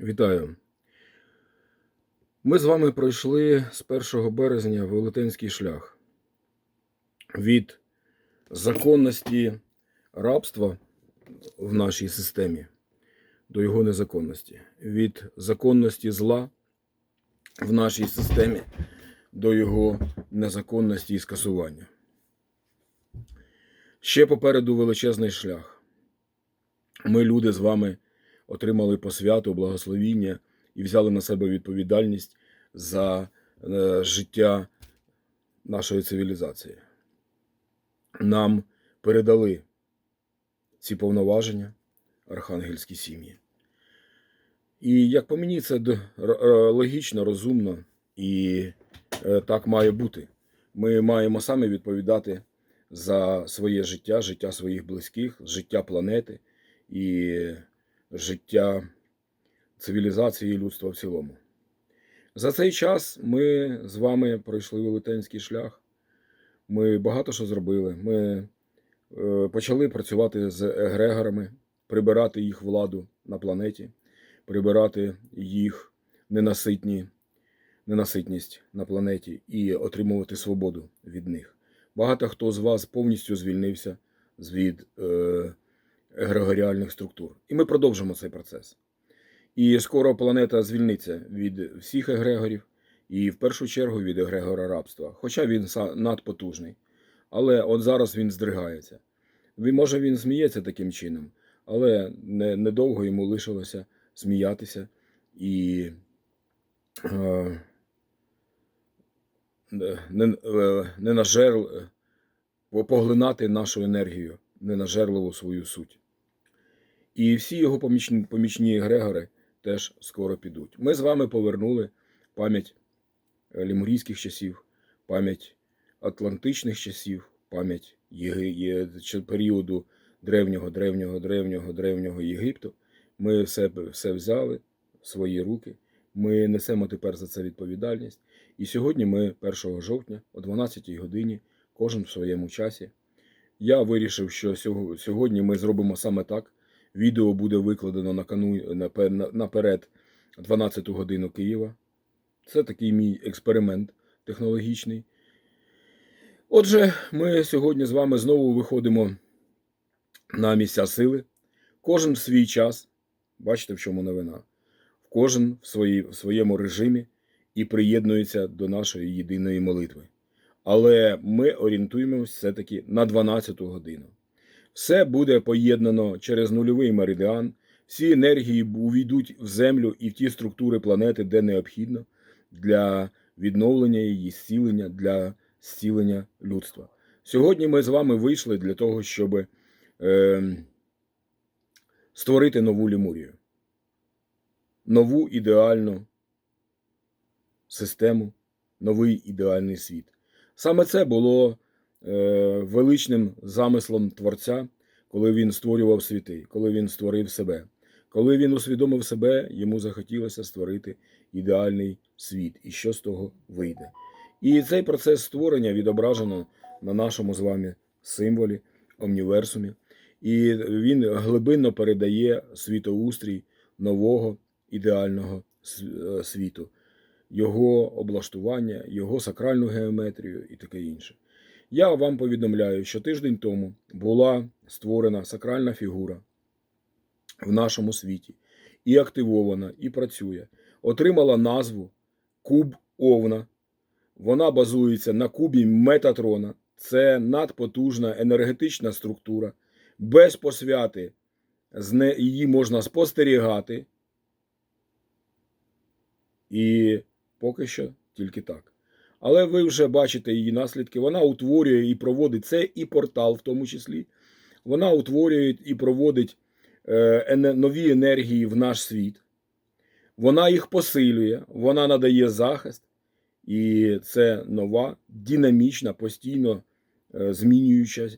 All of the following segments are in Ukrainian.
Вітаю. Ми з вами пройшли з 1 березня велетенський шлях від законності рабства в нашій системі до його незаконності, від законності зла в нашій системі до його незаконності і скасування. Ще попереду величезний шлях. Ми, люди, з вами отримали посвяту, благословіння і взяли на себе відповідальність за е, життя нашої цивілізації. Нам передали ці повноваження архангельські сім'ї. І як по мені, це логічно, розумно і е, так має бути. Ми маємо самі відповідати за своє життя, життя своїх близьких, життя планети і життя цивілізації і людства в цілому. За цей час ми з вами пройшли велетенський шлях. Ми багато що зробили. Ми е, почали працювати з егрегорами, прибирати їх владу на планеті, прибирати їх ненаситні, ненаситність на планеті і отримувати свободу від них. Багато хто з вас повністю звільнився від е, егрегоріальних структур. І ми продовжимо цей процес. І скоро планета звільниться від всіх егрегорів, і в першу чергу від егрегора рабства. Хоча він надпотужний. Але от зараз він здригається. Може, він сміється таким чином, але не, недовго йому лишилося сміятися і е, не, не, е, ненажерл, е, поглинати нашу енергію, ненажерливу свою суть. І всі його помічні, помічні егрегори теж скоро підуть. Ми з вами повернули пам'ять е, лемурійських часів, пам'ять атлантичних часів, пам'ять періоду древнього, древнього, древнього, древнього Єгипту. Ми все, все взяли в свої руки. Ми несемо тепер за це відповідальність. І сьогодні ми, 1 жовтня, о 12 годині, кожен в своєму часі. Я вирішив, що сьогодні ми зробимо саме так. Відео буде викладено на кану наперед 12 годину Києва. Це такий мій експеримент технологічний. Отже, ми сьогодні з вами знову виходимо на місця сили. Кожен в свій час. Бачите, в чому новина. Кожен в, свої, в своєму режимі і приєднується до нашої єдиної молитви. Але ми орієнтуємося все-таки на 12 годину. Все буде поєднано через нульовий меридіан. Всі енергії увійдуть в землю і в ті структури планети, де необхідно для відновлення її зцілення, для зцілення людства. Сьогодні ми з вами вийшли для того, щоб е, створити нову Лемурію, нову ідеальну систему, новий ідеальний світ. Саме це було величним замислом Творця, коли він створював світи, коли він створив себе. Коли він усвідомив себе, йому захотілося створити ідеальний світ, і що з того вийде. І цей процес створення відображено на нашому з вами символі, омніверсумі. І він глибинно передає світоустрій нового ідеального е, світу, його облаштування, його сакральну геометрію і таке інше. Я вам повідомляю, що тиждень тому була створена сакральна фігура в нашому світі і активована, і працює. Отримала назву Куб Овна. Вона базується на кубі Метатрона. Це надпотужна енергетична структура. Без посвяти її можна спостерігати. І поки що тільки так. Але ви вже бачите її наслідки. Вона утворює і проводить це і портал, в тому числі. Вона утворює і проводить е, нові енергії в наш світ. Вона їх посилює, вона надає захист. І це нова, динамічна, постійно е, змінююча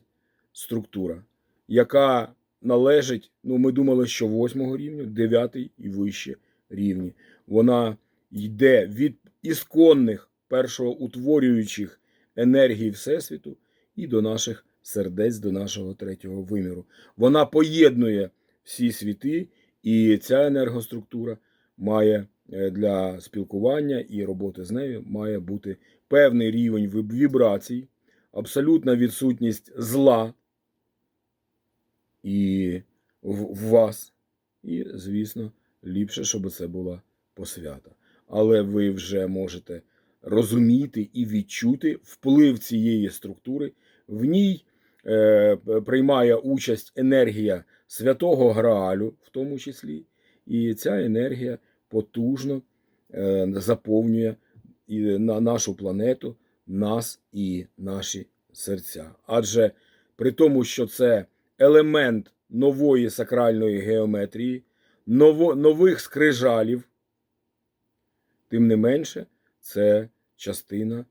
структура, яка належить, ну, ми думали, що 8 рівню, 9 і вище рівні. Вона йде від ісконних першоутворюючих енергій Всесвіту і до наших сердець, до нашого третього виміру. Вона поєднує всі світи, і ця енергоструктура має е, для спілкування і роботи з нею має бути певний рівень вібрацій, абсолютна відсутність зла і в, вас. І, звісно, ліпше, щоб це була посвята. Але ви вже можете розуміти і відчути вплив цієї структури. В ній е, приймає участь енергія святого Граалю, в тому числі, і ця енергія потужно е, заповнює і на нашу планету, нас і наші серця. Адже при тому, що це елемент нової сакральної геометрії, ново, нових скрижалів, тим не менше, це частина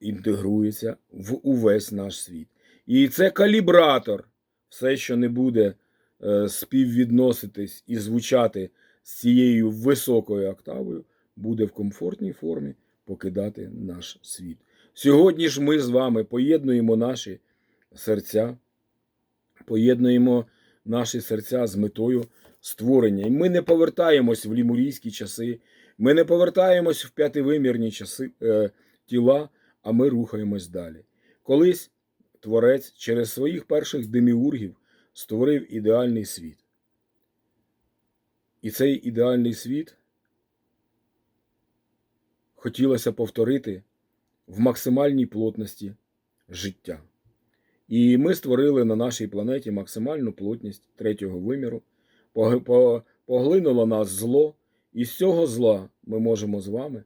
інтегрується в увесь наш світ. І це калібратор. Все, що не буде е, співвідноситись і звучати з цією високою октавою, буде в комфортній формі покидати наш світ. Сьогодні ж ми з вами поєднуємо наші серця, поєднуємо наші серця з метою створення. І ми не повертаємось в лімурійські часи, ми не повертаємось в п'ятивимірні часи е, тіла, а ми рухаємось далі. Колись Творець через своїх перших деміургів створив ідеальний світ. І цей ідеальний світ хотілося повторити в максимальній плотності життя. І ми створили на нашій планеті максимальну плотність третього виміру. Поглинуло нас зло, і з цього зла ми можемо з вами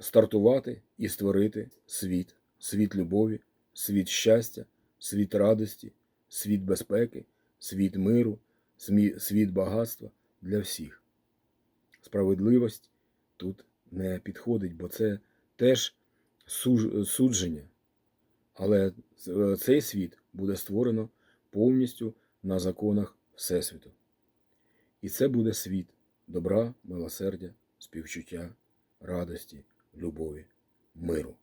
стартувати і створити світ, світ любові, світ щастя, світ радості, світ безпеки, світ миру, світ багатства для всіх. Справедливість тут не підходить, бо це теж судження. Але цей світ буде створено повністю на законах Всесвіту. І це буде світ добра, милосердя, співчуття, радості, любові, миру.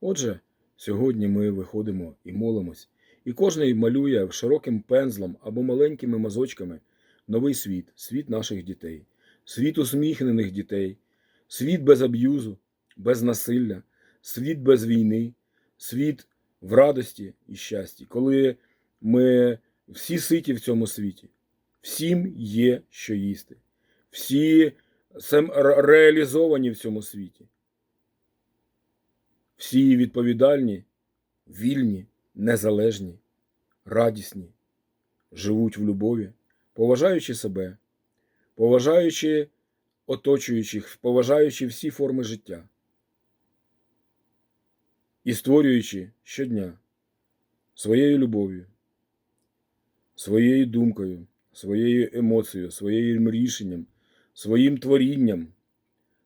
Отже, сьогодні ми виходимо і молимось, і кожен малює широким пензлом або маленькими мазочками новий світ, світ наших дітей, світ усміхнених дітей, світ без аб'юзу, без насилля, світ без війни, світ в радості і щасті, коли ми всі ситі в цьому світі, всім є що їсти, всі реалізовані в цьому світі, всі відповідальні, вільні, незалежні, радісні, живуть в любові, поважаючи себе, поважаючи оточуючих, поважаючи всі форми життя і створюючи щодня своєю любов'ю, своєю думкою, своєю емоцією, своїм рішенням, своїм творінням,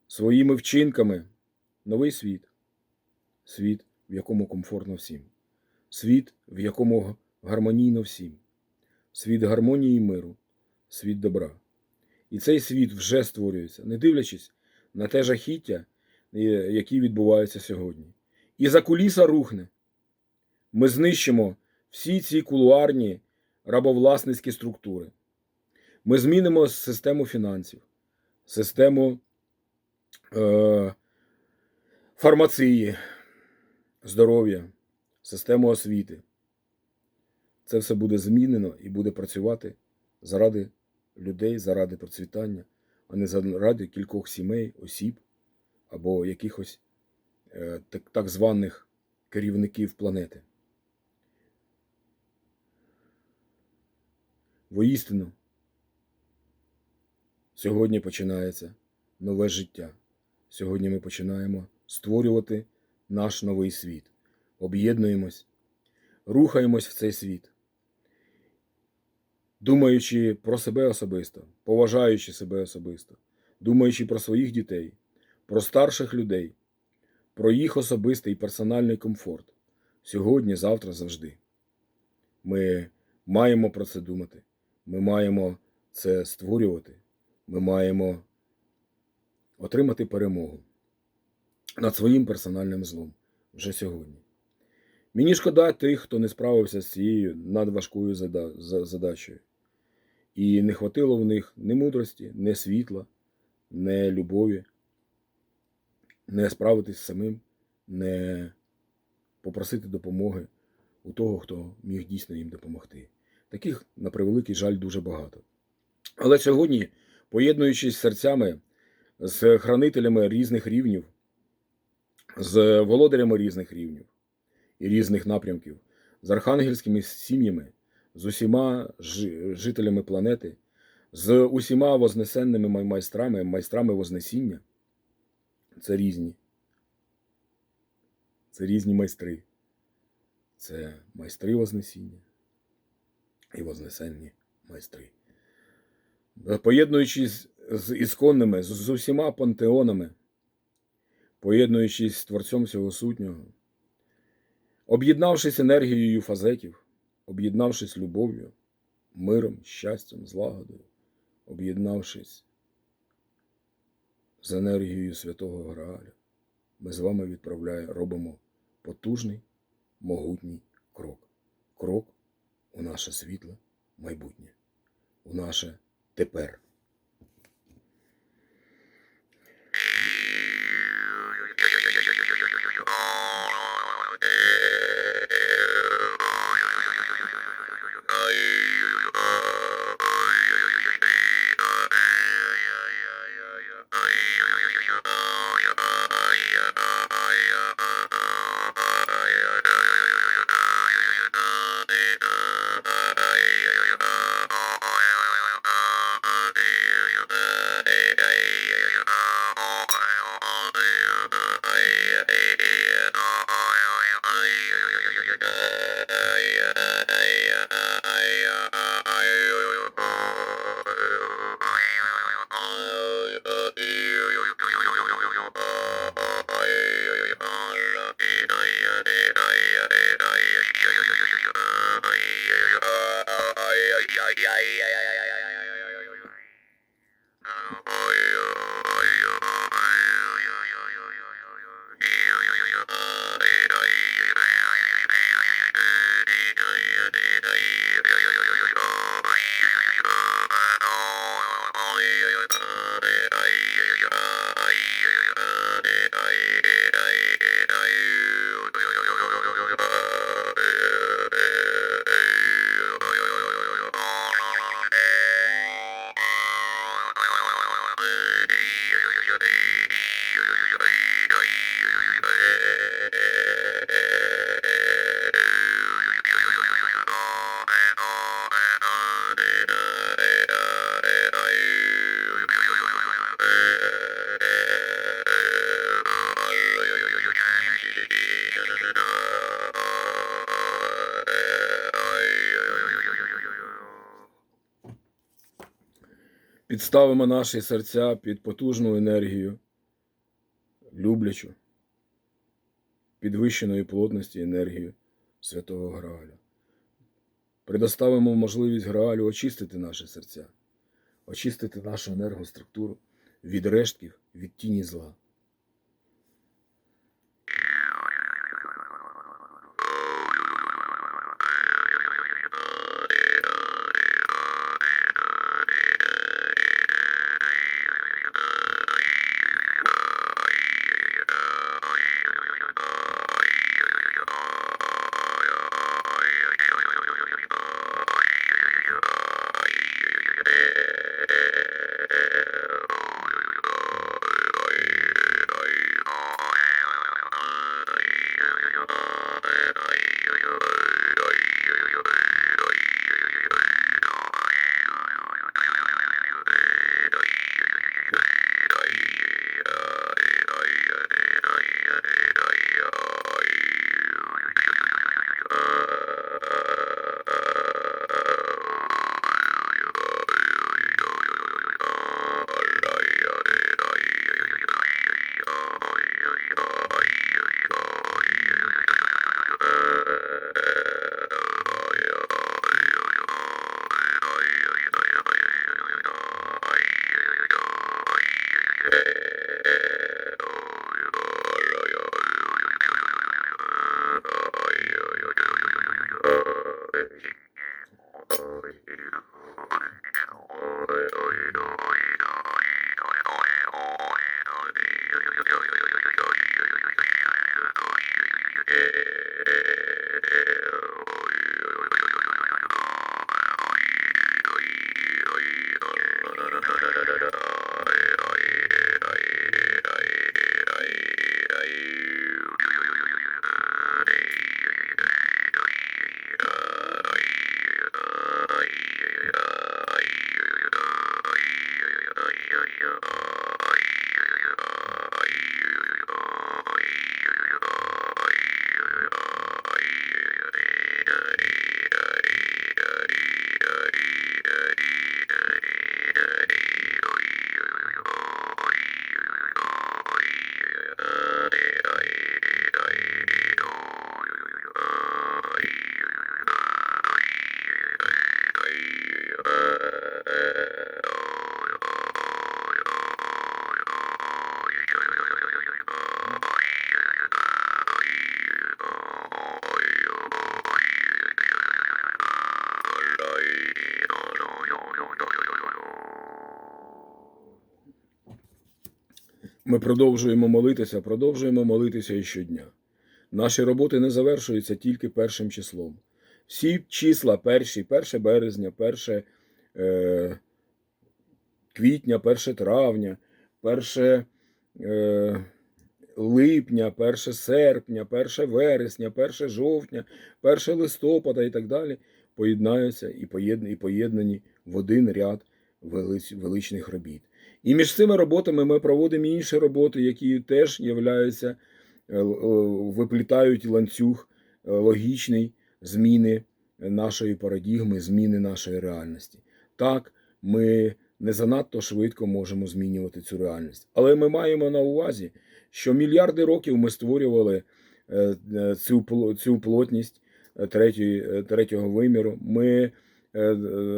своїми вчинками новий світ, світ, в якому комфортно всім, світ, в якому гармонійно всім, світ гармонії і миру, світ добра. І цей світ вже створюється, не дивлячись на те жахіття, е, які відбуваються сьогодні. І за куліса рухне. Ми знищимо всі ці кулуарні рабовласницькі структури. Ми змінимо систему фінансів, систему е, фармації, здоров'я, систему освіти. Це все буде змінено і буде працювати заради людей, заради процвітання, а не заради кількох сімей, осіб або якихось е, так, так званих керівників планети. Воістину, сьогодні починається нове життя. Сьогодні ми починаємо створювати наш новий світ. Об'єднуємось, рухаємось в цей світ, думаючи про себе особисто, поважаючи себе особисто, думаючи про своїх дітей, про старших людей, про їх особистий і персональний комфорт. Сьогодні, завтра, завжди. Ми маємо про це думати. Ми маємо це створювати. Ми маємо отримати перемогу над своїм персональним злом вже сьогодні. Мені шкода тих, хто не справився з цією надважкою зада- задачею. І не хватило в них ні мудрості, ні світла, не любові, не справитись самим, не попросити допомоги у того, хто міг дійсно їм допомогти. Таких, на превеликий жаль, дуже багато. Але сьогодні, поєднуючись серцями з хранителями різних рівнів, з володарями різних рівнів і різних напрямків, з архангельськими сім'ями, з усіма жителями планети, з усіма вознесенними майстрами, майстрами Вознесіння. Це різні. Це різні майстри. Це майстри Вознесіння і Вознесенні майстри. Поєднуючись з ісконними, з, усіма пантеонами, поєднуючись з Творцем всього сутнього, об'єднавшись енергією фазетів, об'єднавшись любов'ю, миром, щастям, злагодою, об'єднавшись з енергією Святого Грааля, ми з вами відправляємо, робимо потужний, могутній крок. Крок у наше світле майбутнє, у наше тепер. Підставимо наші серця під потужну енергію, люблячу, підвищеної плотності енергію Святого Грааля. Предоставимо можливість Граалю очистити наші серця, очистити нашу енергоструктуру від рештків, від тіні зла. Ми продовжуємо молитися, продовжуємо молитися і щодня. Наші роботи не завершуються тільки першим числом. Всі числа перші, 1 березня, 1 е, квітня, 1 травня, 1 е, липня, 1 серпня, 1 вересня, 1 жовтня, 1 листопада і так далі поєднаються і поєднані, в один ряд велич, величних робіт. І між цими роботами ми проводимо інші роботи, які теж являються, е, е, виплітають ланцюг е, логічний зміни нашої парадігми, зміни нашої реальності. Так, ми не занадто швидко можемо змінювати цю реальність. Але ми маємо на увазі, що мільярди років ми створювали цю, цю плотність третього виміру. Ми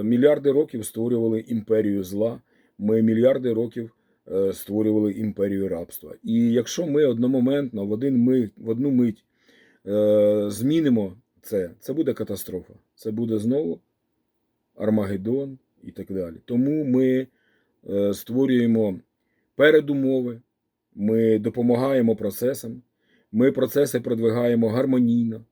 мільярди років створювали імперію зла. Ми мільярди років е, створювали імперію рабства. І якщо ми одномоментно в один мить, в одну мить е, змінимо це, це буде катастрофа. Це буде знову Армагеддон і так далі. Тому ми е, створюємо передумови, ми допомагаємо процесам, ми процеси продвигаємо гармонійно,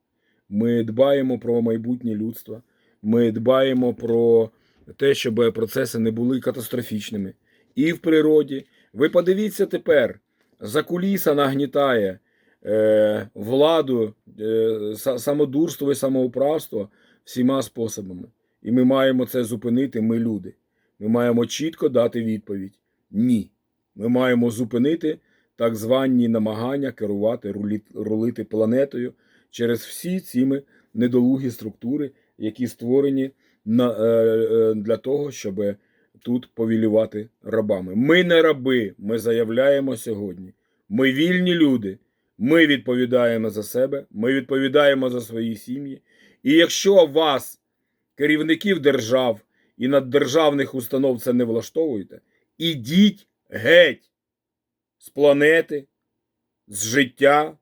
ми дбаємо про майбутнє людства, ми дбаємо про те, щоб процеси не були катастрофічними. І в природі. Ви подивіться тепер, закуліса нагнітає е, владу, е, самодурство і самоуправство всіма способами. І ми маємо це зупинити, ми люди. Ми маємо чітко дати відповідь: ні. Ми маємо зупинити так звані намагання керувати, рулити планетою через всі ці недолугі структури, які створені на, е, е, для того, щоб тут повілювати рабами. Ми не раби, ми заявляємо сьогодні. Ми вільні люди. Ми відповідаємо за себе, ми відповідаємо за свої сім'ї. І якщо вас, керівників держав і наддержавних установ, це не влаштовуєте, ідіть геть з планети, з життя,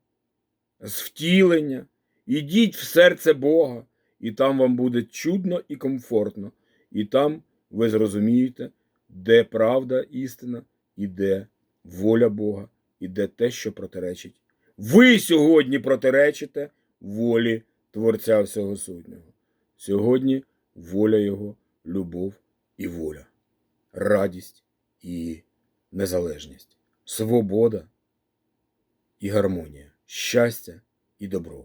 з втілення, ідіть в серце Бога, і там вам буде чудно і комфортно. І там ви зрозумієте, де правда істина, і де воля Бога, і де те, що протиречить. Ви сьогодні протиречите волі Творця всього сутнього. Сьогодні воля Його, любов і воля, радість і незалежність, свобода і гармонія, щастя і добро.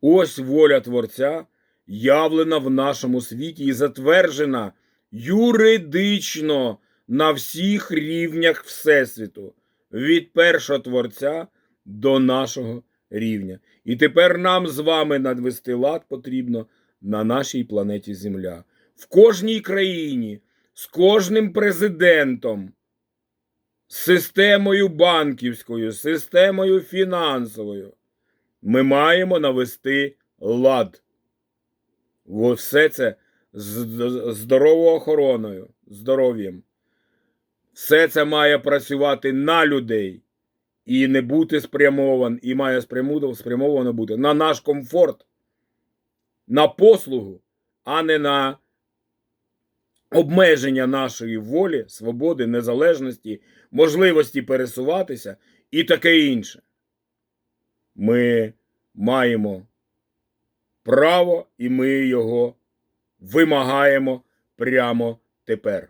Ось воля Творця явлена в нашому світі і затверджена юридично на всіх рівнях Всесвіту, від першого Творця до нашого рівня. І тепер нам з вами надвести лад потрібно на нашій планеті Земля. В кожній країні, з кожним президентом, системою банківською, системою фінансовою. Ми маємо навести лад. Все це з здоровою охороною, здоров'ям. Все це має працювати на людей і не бути спрямован, і має спрямовано, спрямовано бути на наш комфорт, на послугу, а не на обмеження нашої волі, свободи, незалежності, можливості пересуватися і таке інше. Ми маємо право, і ми його вимагаємо прямо тепер.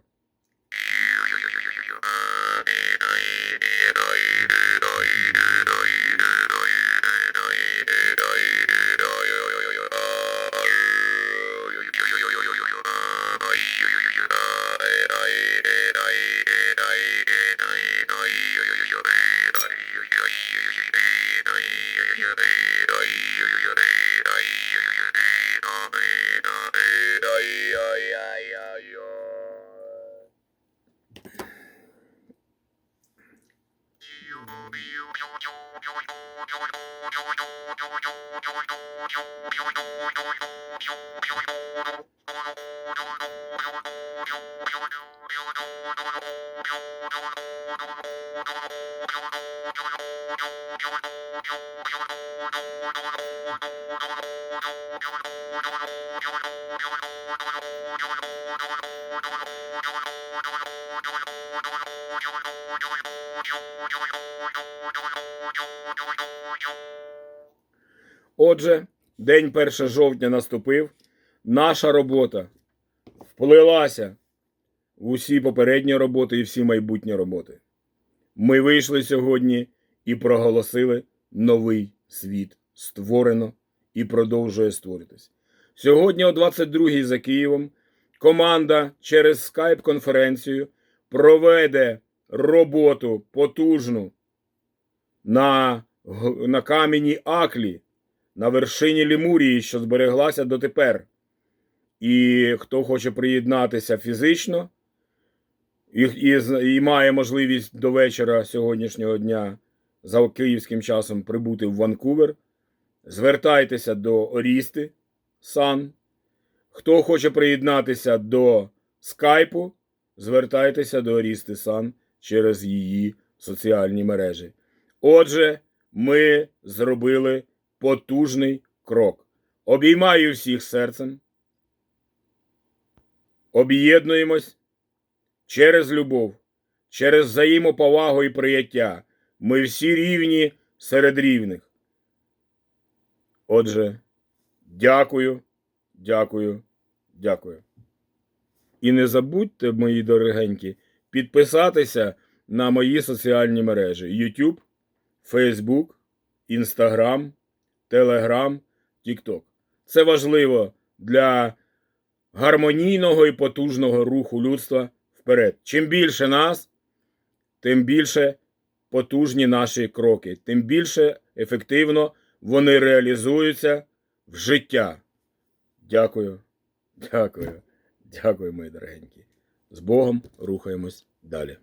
Отже, день 1 жовтня наступив. Наша робота вплилася в усі попередні роботи і всі майбутні роботи. Ми вийшли сьогодні і проголосили новий світ створено і продовжує створитись. Сьогодні о 22-й за Києвом команда через скайп-конференцію проведе роботу потужну на, на камені Аклі, на вершині Лімурії, що збереглася дотепер. І хто хоче приєднатися фізично і, і, і має можливість до вечора сьогоднішнього дня за київським часом прибути в Ванкувер, звертайтеся до Орісти Сан. Хто хоче приєднатися до скайпу, звертайтеся до Орісти Сан через її соціальні мережі. Отже, ми зробили потужний крок. Обіймаю всіх серцем. Об'єднуємось через любов, через взаємоповагу і прияття. Ми всі рівні серед рівних. Отже, дякую, дякую, дякую. І не забудьте, мої дорогенькі, підписатися на мої соціальні мережі: YouTube, Facebook, Instagram, Telegram, TikTok. Це важливо для гармонійного і потужного руху людства вперед. Чим більше нас, тим більше потужні наші кроки, тим більше ефективно вони реалізуються в життя. Дякую, дякую, дякую, мої дорогенькі. З Богом рухаємось далі.